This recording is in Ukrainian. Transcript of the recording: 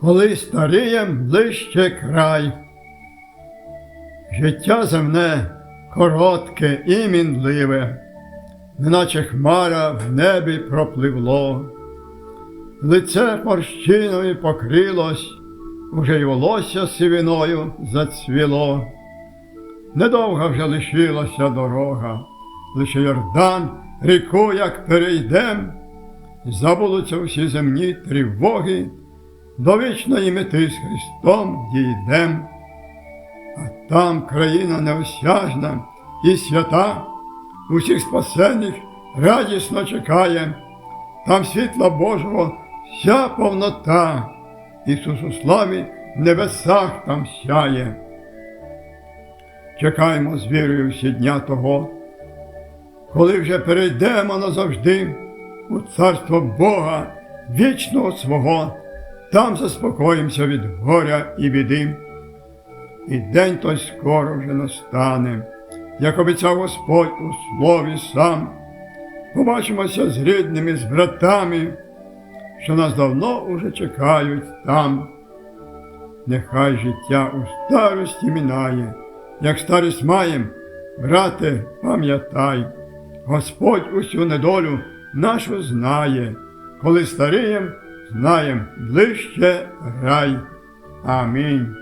коли старієм ближче край. Життя земне коротке і мінливе, неначе хмара в небі пропливло. Лице морщиною покрилось, уже й волосся сивиною зацвіло. Недовго вже лишилася дорога, лише Йордан, ріку, як перейдем, забудуться всі земні тривоги, до вічної мети з Христом дійдем. А там країна неосяжна і свята, усіх спасених радісно чекає, там світла Божого вся повнота, Ісус у славі в небесах там сяє. Чекаємо з вірою всі дня того, коли вже перейдемо назавжди у царство Бога вічного свого, там заспокоїмося від горя і біди. І день той скоро вже настане, як обіцяв Господь у слові сам. Побачимося з рідними, з братами, що нас давно уже чекають там. Нехай життя у старості мінає, як старість маєм, брате, пам'ятай, Господь усю недолю нашу знає, коли старієм, знаєм ближче рай. Амінь.